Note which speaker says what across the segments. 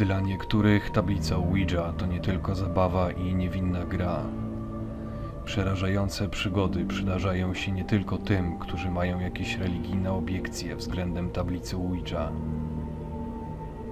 Speaker 1: Dla niektórych tablica Ouija to nie tylko zabawa i niewinna gra. Przerażające przygody przydarzają się nie tylko tym, którzy mają jakieś religijne obiekcje względem tablicy Ouija.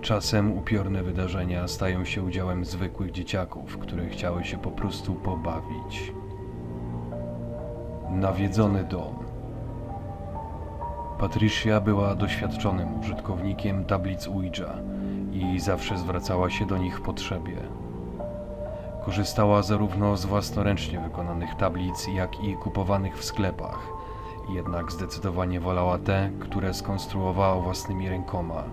Speaker 1: Czasem upiorne wydarzenia stają się udziałem zwykłych dzieciaków, które chciały się po prostu pobawić. Nawiedzony dom. Patricia była doświadczonym użytkownikiem tablic Ouija i zawsze zwracała się do nich potrzebie. Korzystała zarówno z własnoręcznie wykonanych tablic, jak i kupowanych w sklepach, jednak zdecydowanie wolała te, które skonstruowała własnymi rękoma.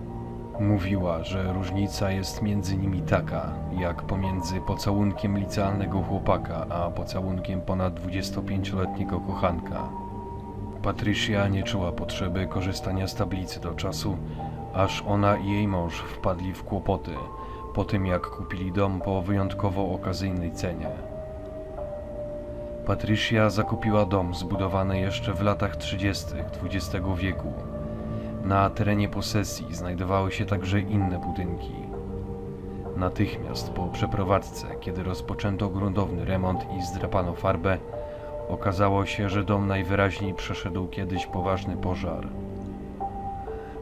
Speaker 1: Mówiła, że różnica jest między nimi taka, jak pomiędzy pocałunkiem licealnego chłopaka, a pocałunkiem ponad 25-letniego kochanka. Patricia nie czuła potrzeby korzystania z tablicy do czasu, aż ona i jej mąż wpadli w kłopoty po tym, jak kupili dom po wyjątkowo okazyjnej cenie. Patricia zakupiła dom zbudowany jeszcze w latach 30. XX wieku. Na terenie posesji znajdowały się także inne budynki. Natychmiast po przeprowadzce, kiedy rozpoczęto gruntowny remont i zdrapano farbę, okazało się, że dom najwyraźniej przeszedł kiedyś poważny pożar.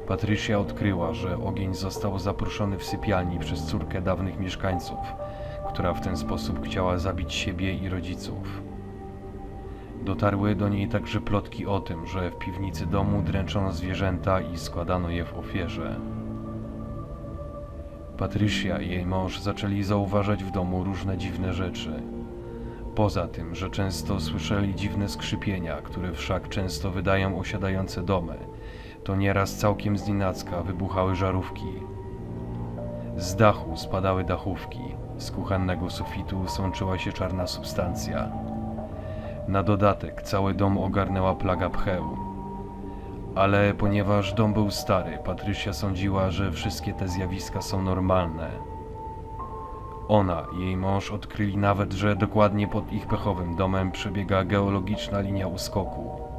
Speaker 1: Patrycja odkryła, że ogień został zaproszony w sypialni przez córkę dawnych mieszkańców, która w ten sposób chciała zabić siebie i rodziców. Dotarły do niej także plotki o tym, że w piwnicy domu dręczono zwierzęta i składano je w ofierze. Patrycja i jej mąż zaczęli zauważać w domu różne dziwne rzeczy. Poza tym, że często słyszeli dziwne skrzypienia, które wszak często wydają osiadające domy, to nieraz całkiem znienacka wybuchały żarówki. Z dachu spadały dachówki, z kuchennego sufitu sączyła się czarna substancja. Na dodatek cały dom ogarnęła plaga pcheł. Ale ponieważ dom był stary, Patrycja sądziła, że wszystkie te zjawiska są normalne. Ona i jej mąż odkryli nawet, że dokładnie pod ich pechowym domem przebiega geologiczna linia uskoku.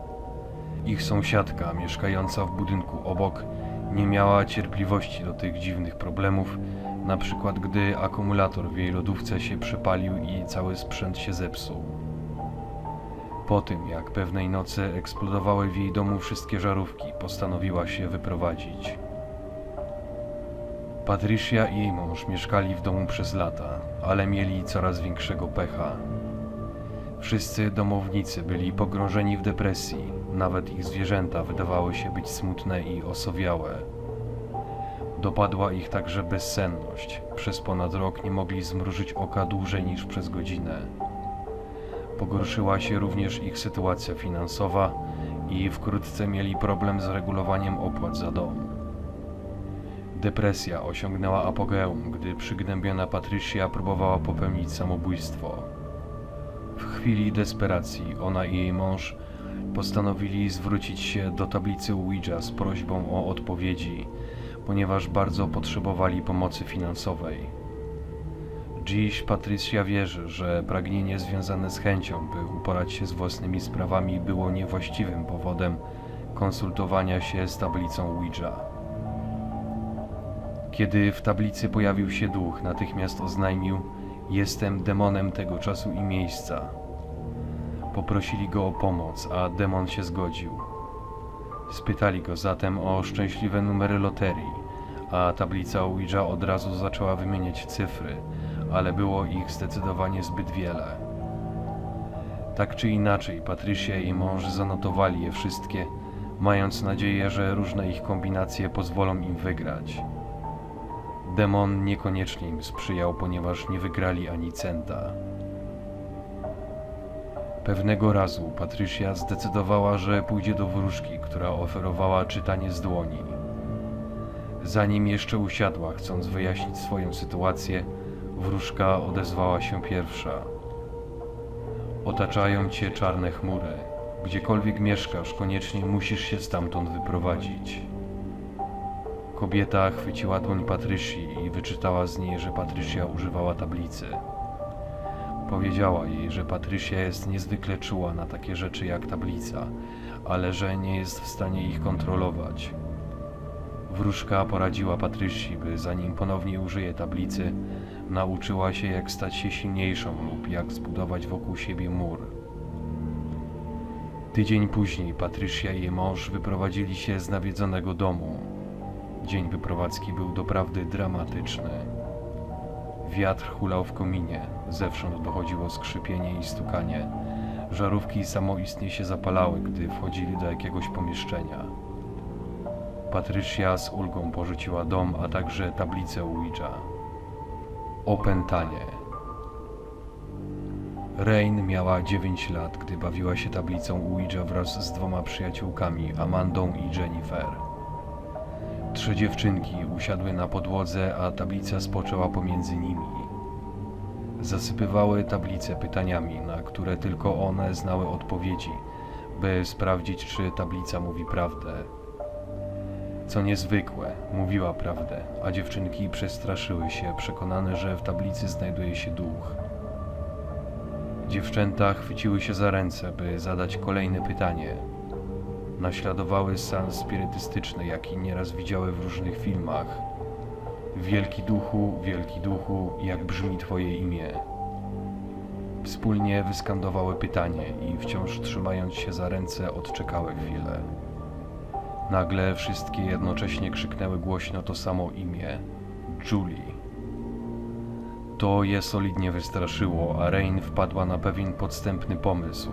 Speaker 1: Ich sąsiadka, mieszkająca w budynku obok, nie miała cierpliwości do tych dziwnych problemów, na przykład gdy akumulator w jej lodówce się przepalił i cały sprzęt się zepsuł. Po tym, jak pewnej nocy eksplodowały w jej domu wszystkie żarówki, postanowiła się wyprowadzić. Patricia i jej mąż mieszkali w domu przez lata, ale mieli coraz większego pecha. Wszyscy domownicy byli pogrążeni w depresji, nawet ich zwierzęta wydawały się być smutne i osowiałe. Dopadła ich także bezsenność. Przez ponad rok nie mogli zmrużyć oka dłużej niż przez godzinę. Pogorszyła się również ich sytuacja finansowa i wkrótce mieli problem z regulowaniem opłat za dom. Depresja osiągnęła apogeum, gdy przygnębiona Patrycja próbowała popełnić samobójstwo. W chwili desperacji ona i jej mąż postanowili zwrócić się do tablicy Ouija z prośbą o odpowiedzi, ponieważ bardzo potrzebowali pomocy finansowej. Dziś Patrycja wierzy, że pragnienie związane z chęcią, by uporać się z własnymi sprawami, było niewłaściwym powodem konsultowania się z tablicą Ouija. Kiedy w tablicy pojawił się duch, natychmiast oznajmił: Jestem demonem tego czasu i miejsca. Poprosili go o pomoc, a demon się zgodził. Spytali go zatem o szczęśliwe numery loterii, a tablica Ouija od razu zaczęła wymieniać cyfry, ale było ich zdecydowanie zbyt wiele. Tak czy inaczej, Patrycja i mąż zanotowali je wszystkie, mając nadzieję, że różne ich kombinacje pozwolą im wygrać. Demon niekoniecznie im sprzyjał, ponieważ nie wygrali ani centa. Pewnego razu Patrycja zdecydowała, że pójdzie do wróżki, która oferowała czytanie z dłoni. Zanim jeszcze usiadła, chcąc wyjaśnić swoją sytuację, wróżka odezwała się pierwsza. Otaczają cię czarne chmury. Gdziekolwiek mieszkasz, koniecznie musisz się stamtąd wyprowadzić. Kobieta chwyciła dłoń Patrycji i wyczytała z niej, że Patrycja używała tablicy. Powiedziała jej, że Patrycja jest niezwykle czuła na takie rzeczy jak tablica, ale że nie jest w stanie ich kontrolować. Wróżka poradziła Patrycji, by zanim ponownie użyje tablicy, nauczyła się jak stać się silniejszą lub jak zbudować wokół siebie mur. Tydzień później Patrycja i jej mąż wyprowadzili się z nawiedzonego domu. Dzień wyprowadzki był doprawdy dramatyczny. Wiatr hulał w kominie, zewsząd dochodziło skrzypienie i stukanie. Żarówki samoistnie się zapalały, gdy wchodzili do jakiegoś pomieszczenia. Patrycja z ulgą porzuciła dom, a także tablicę Ouija. Opętanie. Rain miała 9 lat, gdy bawiła się tablicą Ouija wraz z dwoma przyjaciółkami, Amandą i Jennifer. Trzy dziewczynki usiadły na podłodze, a tablica spoczęła pomiędzy nimi. Zasypywały tablicę pytaniami, na które tylko one znały odpowiedzi, by sprawdzić, czy tablica mówi prawdę. Co niezwykłe, mówiła prawdę, a dziewczynki przestraszyły się, przekonane, że w tablicy znajduje się duch. Dziewczęta chwyciły się za ręce, by zadać kolejne pytanie. Naśladowały sens spirytystyczny, jaki nieraz widziały w różnych filmach. Wielki duchu, wielki duchu, jak brzmi twoje imię? Wspólnie wyskandowały pytanie i wciąż trzymając się za ręce odczekały chwilę. Nagle wszystkie jednocześnie krzyknęły głośno to samo imię Julie. To je solidnie wystraszyło, a Rain wpadła na pewien podstępny pomysł.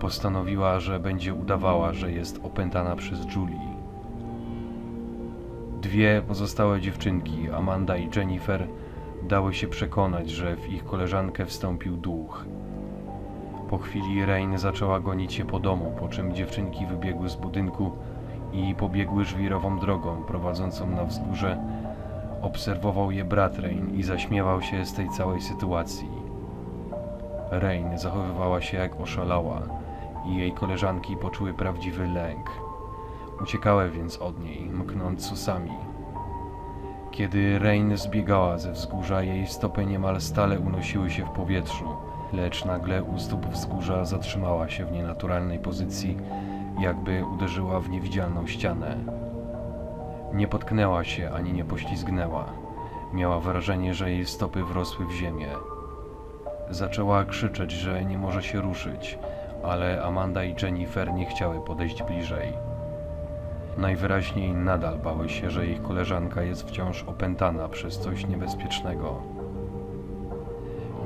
Speaker 1: Postanowiła, że będzie udawała, że jest opętana przez Julie. Dwie pozostałe dziewczynki, Amanda i Jennifer, dały się przekonać, że w ich koleżankę wstąpił duch. Po chwili Rain zaczęła gonić je po domu, po czym dziewczynki wybiegły z budynku i pobiegły żwirową drogą prowadzącą na wzgórze. Obserwował je brat Rain i zaśmiewał się z tej całej sytuacji. Rain zachowywała się jak oszalała i jej koleżanki poczuły prawdziwy lęk. Uciekały więc od niej, mknąc susami. Kiedy Rain zbiegała ze wzgórza, jej stopy niemal stale unosiły się w powietrzu, lecz nagle u stóp wzgórza zatrzymała się w nienaturalnej pozycji, jakby uderzyła w niewidzialną ścianę. Nie potknęła się ani nie poślizgnęła. Miała wrażenie, że jej stopy wrosły w ziemię. Zaczęła krzyczeć, że nie może się ruszyć, ale Amanda i Jennifer nie chciały podejść bliżej. Najwyraźniej nadal bały się, że ich koleżanka jest wciąż opętana przez coś niebezpiecznego.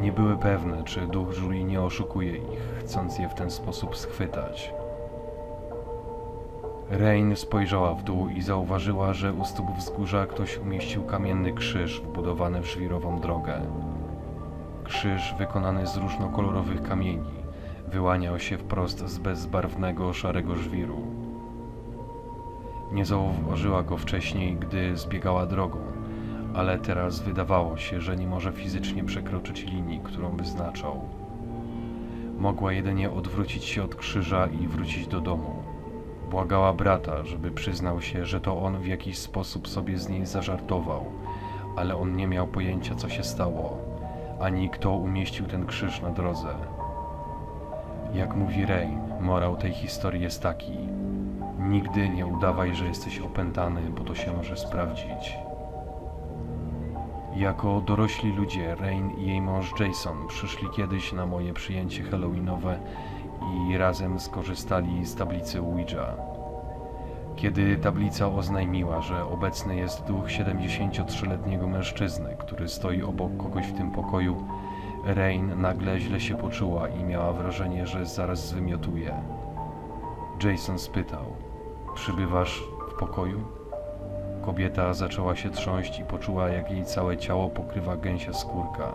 Speaker 1: Nie były pewne, czy duch Julie nie oszukuje ich, chcąc je w ten sposób schwytać. Rain spojrzała w dół i zauważyła, że u stóp wzgórza ktoś umieścił kamienny krzyż wbudowany w żwirową drogę. Krzyż wykonany z różnokolorowych kamieni wyłaniał się wprost z bezbarwnego szarego żwiru. Nie zauważyła go wcześniej, gdy zbiegała drogą, ale teraz wydawało się, że nie może fizycznie przekroczyć linii, którą wyznaczał. Mogła jedynie odwrócić się od krzyża i wrócić do domu. Błagała brata, żeby przyznał się, że to on w jakiś sposób sobie z niej zażartował, ale on nie miał pojęcia, co się stało, ani kto umieścił ten krzyż na drodze. Jak mówi Rain, morał tej historii jest taki: nigdy nie udawaj, że jesteś opętany, bo to się może sprawdzić. Jako dorośli ludzie, Rain i jej mąż Jason przyszli kiedyś na moje przyjęcie halloweenowe i razem skorzystali z tablicy Ouija. Kiedy tablica oznajmiła, że obecny jest duch 73-letniego mężczyzny, który stoi obok kogoś w tym pokoju, Rain nagle źle się poczuła i miała wrażenie, że zaraz zwymiotuje. Jason spytał: Przybywasz w pokoju? Kobieta zaczęła się trząść i poczuła, jak jej całe ciało pokrywa gęsia skórka.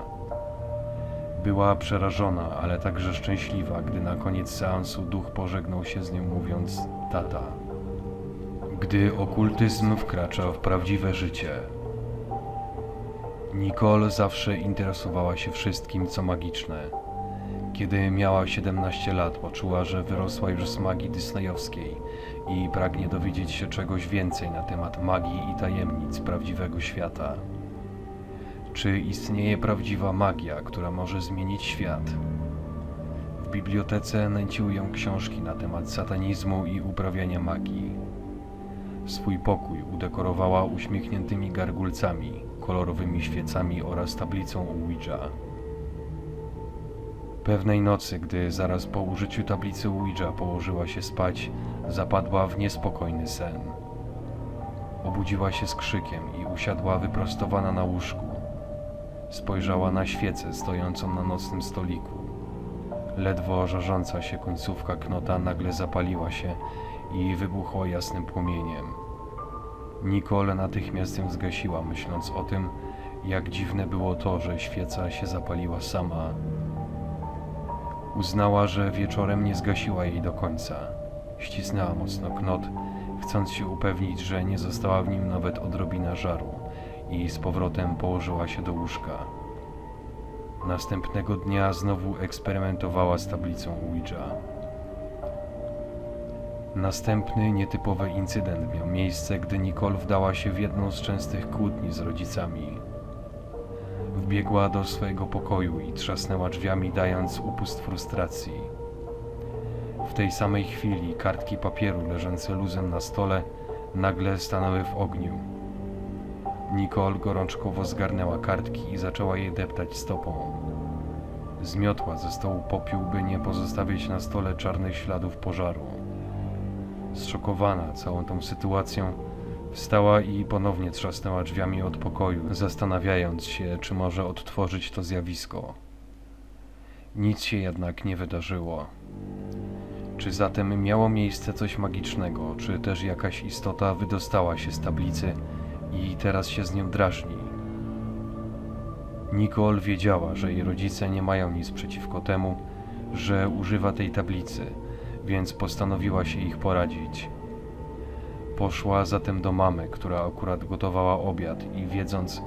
Speaker 1: Była przerażona, ale także szczęśliwa, gdy na koniec seansu duch pożegnał się z nią, mówiąc: Tata. Gdy okultyzm wkracza w prawdziwe życie. Nicole zawsze interesowała się wszystkim, co magiczne. Kiedy miała 17 lat, poczuła, że wyrosła już z magii disneyowskiej i pragnie dowiedzieć się czegoś więcej na temat magii i tajemnic prawdziwego świata. Czy istnieje prawdziwa magia, która może zmienić świat? W bibliotece nęciły ją książki na temat satanizmu i uprawiania magii. Swój pokój udekorowała uśmiechniętymi gargulcami, kolorowymi świecami oraz tablicą Ouija. Pewnej nocy, gdy zaraz po użyciu tablicy Ouija położyła się spać, zapadła w niespokojny sen. Obudziła się z krzykiem i usiadła wyprostowana na łóżku. Spojrzała na świecę stojącą na nocnym stoliku. Ledwo żarząca się końcówka knota nagle zapaliła się i wybuchła jasnym płomieniem. Nicole natychmiast ją zgasiła, myśląc o tym, jak dziwne było to, że świeca się zapaliła sama. Uznała, że wieczorem nie zgasiła jej do końca. Ścisnęła mocno knot, chcąc się upewnić, że nie została w nim nawet odrobina żaru i z powrotem położyła się do łóżka. Następnego dnia znowu eksperymentowała z tablicą Ouija. Następny nietypowy incydent miał miejsce, gdy Nicole wdała się w jedną z częstych kłótni z rodzicami. Wbiegła do swojego pokoju i trzasnęła drzwiami, dając upust frustracji. W tej samej chwili kartki papieru leżące luzem na stole nagle stanęły w ogniu. Nicole gorączkowo zgarnęła kartki i zaczęła je deptać stopą. Zmiotła ze stołu popiół, by nie pozostawić na stole czarnych śladów pożaru. Zszokowana całą tą sytuacją, wstała i ponownie trzasnęła drzwiami od pokoju, zastanawiając się, czy może odtworzyć to zjawisko. Nic się jednak nie wydarzyło. Czy zatem miało miejsce coś magicznego, czy też jakaś istota wydostała się z tablicy i teraz się z nią drażni? Nicole wiedziała, że jej rodzice nie mają nic przeciwko temu, że używa tej tablicy, więc postanowiła się ich poradzić. Poszła zatem do mamy, która akurat gotowała obiad i wiedząc,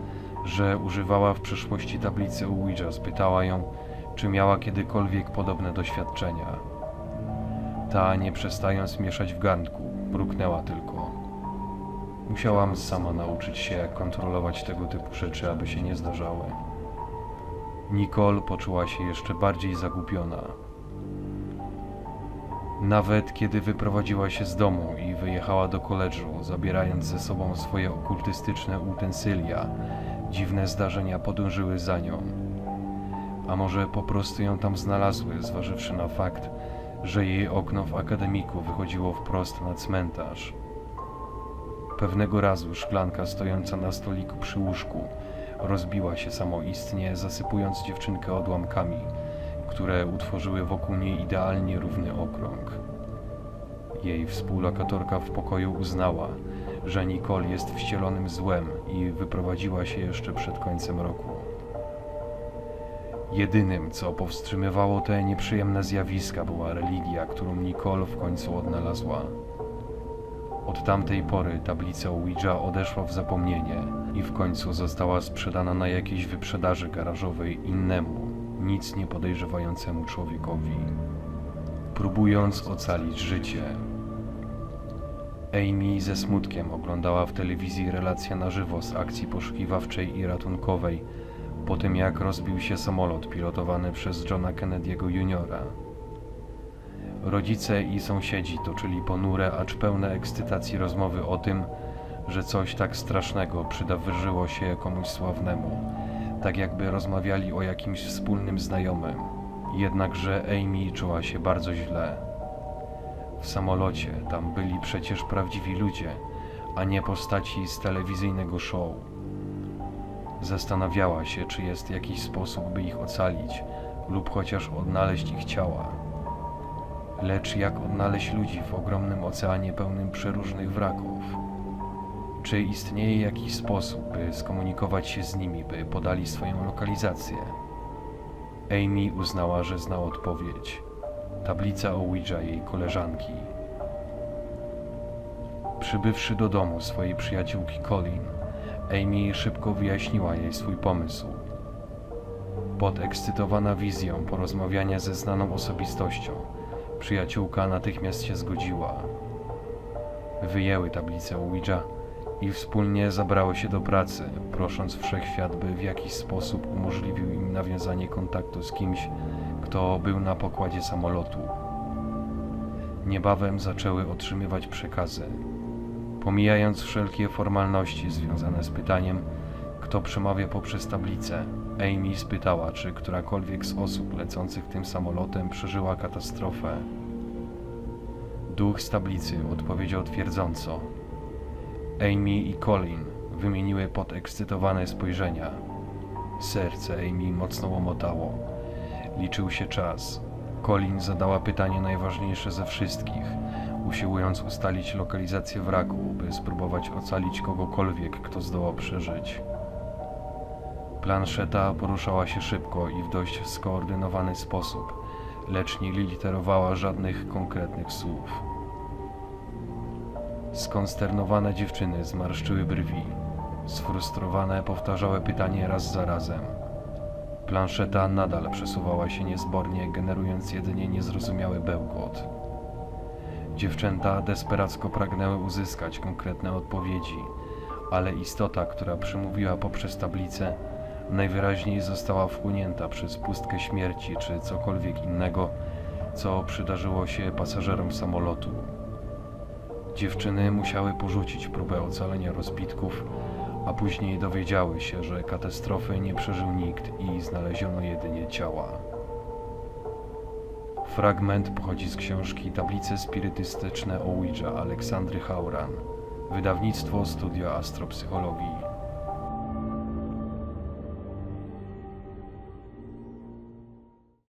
Speaker 1: że używała w przeszłości tablicy Ouija, spytała ją, czy miała kiedykolwiek podobne doświadczenia. Ta, nie przestając mieszać w garnku, mruknęła tylko. Musiałam sama nauczyć się, jak kontrolować tego typu rzeczy, aby się nie zdarzały. Nicole poczuła się jeszcze bardziej zagubiona. Nawet kiedy wyprowadziła się z domu i wyjechała do koledżu, zabierając ze sobą swoje okultystyczne utensylia, dziwne zdarzenia podążyły za nią. A może po prostu ją tam znalazły, zważywszy na fakt, że jej okno w akademiku wychodziło wprost na cmentarz. Pewnego razu szklanka stojąca na stoliku przy łóżku rozbiła się samoistnie, zasypując dziewczynkę odłamkami, które utworzyły wokół niej idealnie równy okrąg. Jej współlokatorka w pokoju uznała, że Nicole jest wcielonym złem i wyprowadziła się jeszcze przed końcem roku. Jedynym, co powstrzymywało te nieprzyjemne zjawiska, była religia, którą Nicole w końcu odnalazła. Od tamtej pory tablica Ouija odeszła w zapomnienie i w końcu została sprzedana na jakiejś wyprzedaży garażowej innemu, nic nie podejrzewającemu człowiekowi, próbując ocalić życie. Amy ze smutkiem oglądała w telewizji relację na żywo z akcji poszukiwawczej i ratunkowej po tym jak rozbił się samolot pilotowany przez Johna Kennedy'ego Jr. Rodzice i sąsiedzi toczyli ponure, acz pełne ekscytacji rozmowy o tym, że coś tak strasznego przydarzyło się komuś sławnemu, tak jakby rozmawiali o jakimś wspólnym znajomym. Jednakże Amy czuła się bardzo źle. W samolocie tam byli przecież prawdziwi ludzie, a nie postaci z telewizyjnego show. Zastanawiała się, czy jest jakiś sposób, by ich ocalić lub chociaż odnaleźć ich ciała. Lecz jak odnaleźć ludzi w ogromnym oceanie pełnym przeróżnych wraków? Czy istnieje jakiś sposób, by skomunikować się z nimi, by podali swoją lokalizację? Amy uznała, że zna odpowiedź. Tablica Ouija jej koleżanki. Przybywszy do domu swojej przyjaciółki Colin, Amy szybko wyjaśniła jej swój pomysł. Podekscytowana wizją porozmawiania ze znaną osobistością, przyjaciółka natychmiast się zgodziła. Wyjęły tablicę Ouija i wspólnie zabrały się do pracy, prosząc wszechświat, by w jakiś sposób umożliwił im nawiązanie kontaktu z kimś, kto był na pokładzie samolotu. Niebawem zaczęły otrzymywać przekazy. Pomijając wszelkie formalności związane z pytaniem, kto przemawia poprzez tablicę, Amy spytała, czy którakolwiek z osób lecących tym samolotem przeżyła katastrofę. Duch z tablicy odpowiedział twierdząco. Amy i Colin wymieniły podekscytowane spojrzenia. Serce Amy mocno łomotało. Liczył się czas. Colin zadała pytanie najważniejsze ze wszystkich, usiłując ustalić lokalizację wraku, by spróbować ocalić kogokolwiek, kto zdołał przeżyć. Planszeta poruszała się szybko i w dość skoordynowany sposób, lecz nie literowała żadnych konkretnych słów. Skonsternowane dziewczyny zmarszczyły brwi. Sfrustrowane powtarzały pytanie raz za razem. Planszeta nadal przesuwała się niezbornie, generując jedynie niezrozumiały bełkot. Dziewczęta desperacko pragnęły uzyskać konkretne odpowiedzi, ale istota, która przemówiła poprzez tablicę, najwyraźniej została wchłonięta przez pustkę śmierci czy cokolwiek innego, co przydarzyło się pasażerom samolotu. Dziewczyny musiały porzucić próbę ocalenia rozbitków, a później dowiedziały się, że katastrofy nie przeżył nikt i znaleziono jedynie ciała. Fragment pochodzi z książki Tablice spirytystyczne Ouija Aleksandry Hauran, wydawnictwo Studio Astropsychologii.